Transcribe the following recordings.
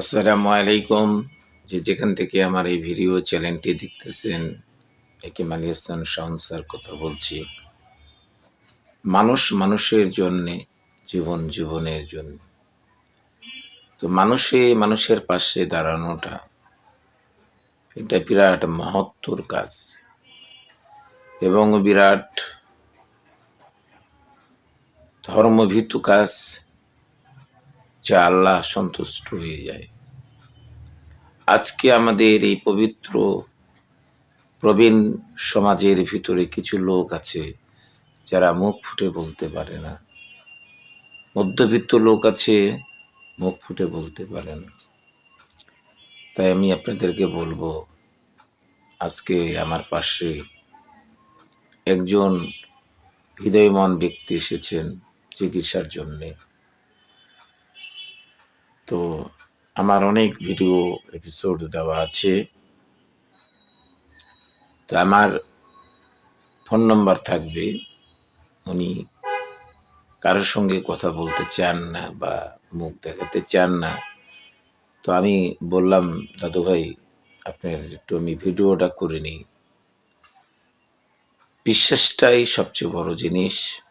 আসসালামু আলাইকুম। যে যেখান থেকে আমার এই ভিডিও চ্যানেলটি দেখতেছেন একে আলী হাসান কথা বলছি। মানুষ মানুষের জন্যে, জীবন জীবনের জন্য। তো মানুষে মানুষের পাশে দাঁড়ানোটা, এটা বিরাট মহত্তর কাজ। এবং বিরাট ধর্মভীতু কাজ, যা আল্লাহ সন্তুষ্ট হয়ে যায়। আজকে আমাদের এই পবিত্র প্রবীণ সমাজের ভিতরে কিছু লোক আছে যারা মুখ ফুটে বলতে পারে না। মধ্যবিত্ত লোক আছে, মুখ ফুটে বলতে পারে না। তাই আমি আপনাদেরকে বলব, আজকে আমার পাশে একজন হৃদয়মন ব্যক্তি এসেছেন চিকিৎসার জন্যে। তো আমার অনেক ভিডিও এপিসোড দেওয়া আছে। তো আমার ফোন নম্বর থাকবে। উনি কারোর সঙ্গে কথা বলতে চান না বা মুখ দেখাতে চান না। তো আমি বললাম, দাদু ভাই, আপনার একটু আমি ভিডিওটা করে নিই। বিশ্বাসটাই সবচেয়ে বড় জিনিস।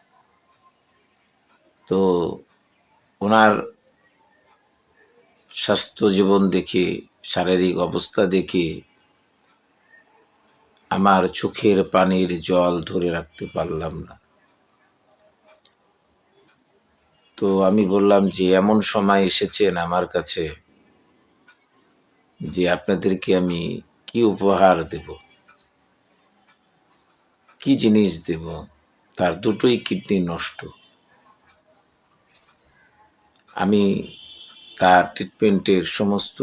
তো ওনার স্বাস্থ্য জীবন দেখে, শারীরিক অবস্থা দেখে, আমার চোখের পানির জল ধরে রাখতে পারলাম না। তো আমি বললাম যে, এমন সময় এসেছেন আমার কাছে যে, আপনাদেরকে আমি কি উপহার দেব? কি জিনিস দেব? তার দুটোই কিডনি নষ্ট। আমি তার ট্রিটমেন্টের সমস্ত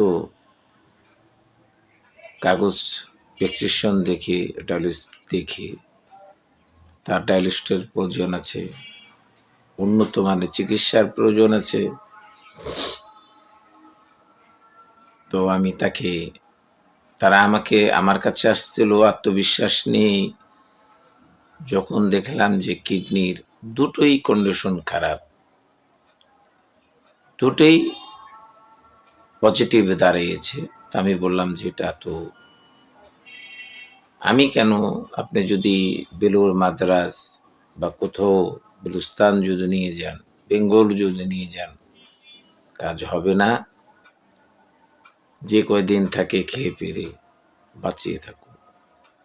কাগজ প্রেসক্রিপশন দেখে ডায়ালিস দেখে, তার ডায়ালিস্টের প্রয়োজন আছে, উন্নত মানের চিকিৎসার প্রয়োজন আছে। তো আমি তাকে, তারা আমাকে, আমার কাছে আসছিল আত্মবিশ্বাস নিয়ে, যখন দেখলাম যে কিডনির দুটোই কন্ডিশন খারাপ। দুটোই পজিটিভ দাঁড়িয়েছে, তা আমি বললাম যে এটা তো আমি কেন আপনি যদি বেলুর মাদ্রাস বা কোথাও বেলুস্তান যদি নিয়ে যান, বেঙ্গল যদি নিয়ে যান, কাজ হবে না। যে কয়দিন থাকে খেয়ে পেরে বাঁচিয়ে থাকুক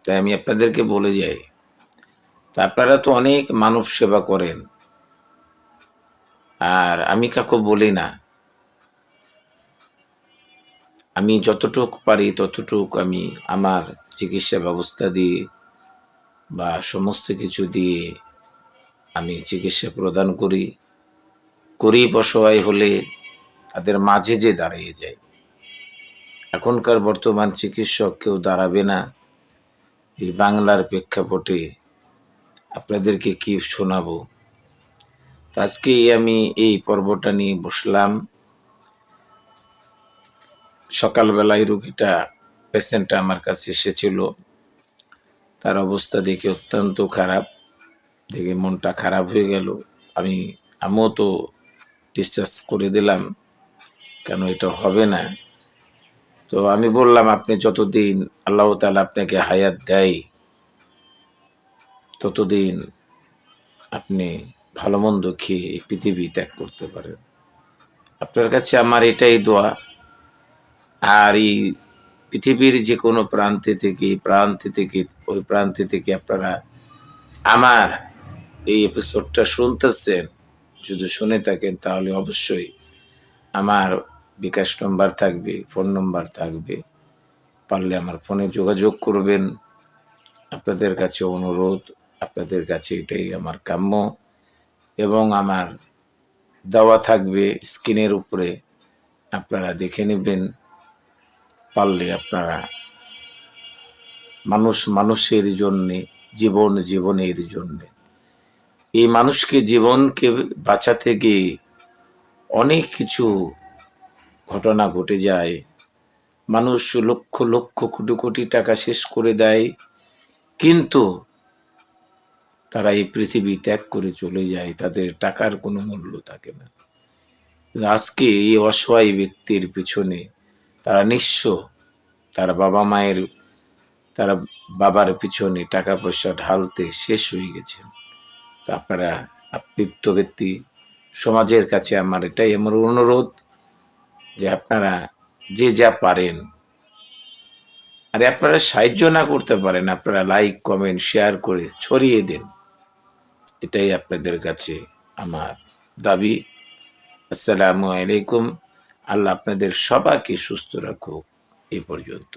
তাই আমি আপনাদেরকে বলে যাই, তা আপনারা তো অনেক মানব সেবা করেন, আর আমি কাকু বলি না। আমি যতটুক পারি, ততটুক আমি আমার চিকিৎসা ব্যবস্থা দিয়ে বা সমস্ত কিছু দিয়ে আমি চিকিৎসা প্রদান করি। গরিব অসহায় হলে তাদের মাঝে যে দাঁড়িয়ে যায়। এখনকার বর্তমান চিকিৎসক কেউ দাঁড়াবে না। এই বাংলার প্রেক্ষাপটে আপনাদেরকে কি শোনাবো? আজকে আমি এই পর্বটা নিয়ে বসলাম। সকালবেলায় রুগীটা পেশেন্টটা আমার কাছে এসেছিল। তার অবস্থা দেখে অত্যন্ত খারাপ, দেখে মনটা খারাপ হয়ে গেল। আমি, আমিও তো ডিসচার্জ করে দিলাম, কেন এটা হবে না? তো আমি বললাম, আপনি যতদিন আল্লাহ তালা আপনাকে হায়াত দেয়, ততদিন আপনি ভালো মন্দ খেয়ে পৃথিবী ত্যাগ করতে পারেন। আপনার কাছে আমার এটাই দোয়া। আর এই পৃথিবীর যে কোনো প্রান্তে থেকে প্রান্তে থেকে, ওই প্রান্তে থেকে আপনারা আমার এই এপিসোডটা শুনতেছেন, যদি শুনে থাকেন তাহলে অবশ্যই আমার বিকাশ নম্বর থাকবে, ফোন নম্বর থাকবে। পারলে আমার ফোনে যোগাযোগ করবেন। আপনাদের কাছে অনুরোধ, আপনাদের কাছে এটাই আমার কাম্য। এবং আমার দেওয়া থাকবে স্ক্রিনের উপরে, আপনারা দেখে নেবেন। পারলে আপনারা মানুষ মানুষের জন্যে, জীবন জীবনের জন্যে। এই মানুষকে জীবনকে বাঁচাতে গিয়ে অনেক কিছু ঘটনা ঘটে যায়। মানুষ লক্ষ লক্ষ কোটি কোটি টাকা শেষ করে দেয়, কিন্তু তারা এই পৃথিবী ত্যাগ করে চলে যায়, তাদের টাকার কোনো মূল্য থাকে না। আজকে এই অসহায় ব্যক্তির পিছনে তারা নিঃস্ব। তার বাবা মায়ের, তারা বাবার পিছনে টাকা পয়সা ঢালতে শেষ হয়ে গেছেন তো আপনারা আপ্লিপ্ত ব্যক্তি, সমাজের কাছে আমার এটাই আমার অনুরোধ যে আপনারা যে যা পারেন, আরে আপনারা সাহায্য না করতে পারেন, আপনারা লাইক কমেন্ট শেয়ার করে ছড়িয়ে দিন। এটাই আপনাদের কাছে আমার দাবি। আসসালামু আলাইকুম। আল্লাহ আপনাদের সবাইকে সুস্থ রাখুক। এ পর্যন্ত।